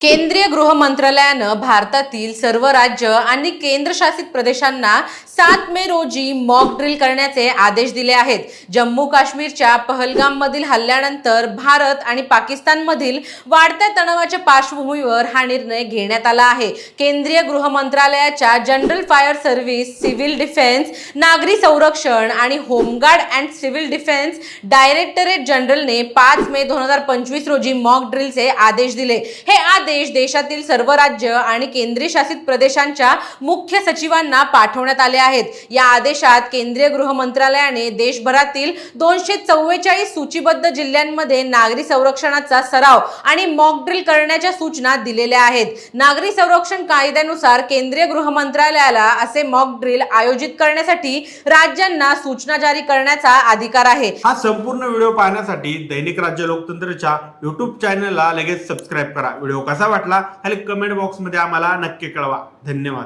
केंद्रीय गृह मंत्रालयानं भारतातील सर्व राज्य आणि केंद्रशासित प्रदेशांना सात मे रोजी मॉक ड्रिल करण्याचे आदेश दिले आहेत. जम्मू काश्मीरच्या पहलगाममधील हल्ल्यानंतर भारत आणि पाकिस्तानमधील वाढत्या तणावाच्या पार्श्वभूमीवर हा निर्णय घेण्यात आला आहे. केंद्रीय गृह मंत्रालयाच्या general fire service civil defence नागरी संरक्षण आणि home guard and civil defence directorate जनरलने पाच मे दोन हजार पंचवीस रोजी मॉक ड्रिलचे आदेश दिले. हे आदेश देशातील सर्व राज्य आणि केंद्रीय शासित प्रदेशांच्या मुख्य सचिवांना पाठवण्यात आले आहेत. या आदेशात केंद्रीय गृह मंत्रालयाने देशभरातील दोनशे चव्वेचाळीस सूचीबद्ध जिल्ह्यांमध्ये नागरी संरक्षणाचा सराव आणि मॉक ड्रिल करण्याच्या सूचना दिलेल्या आहेत. नागरी संरक्षण कायद्यानुसार केंद्रीय गृह मंत्रालयाला असे मॉक ड्रिल आयोजित करण्यासाठी राज्यांना सूचना जारी करण्याचा अधिकार आहे. हा संपूर्ण व्हिडिओ पाहण्यासाठी दैनिक राज्य लोकतंत्रच्या युट्यूब चॅनलला लगेच सबस्क्राईब करा. व्हिडिओ कसा वाटला खाली कमेंट बॉक्समध्ये आम्हाला नक्की कळवा. धन्यवाद.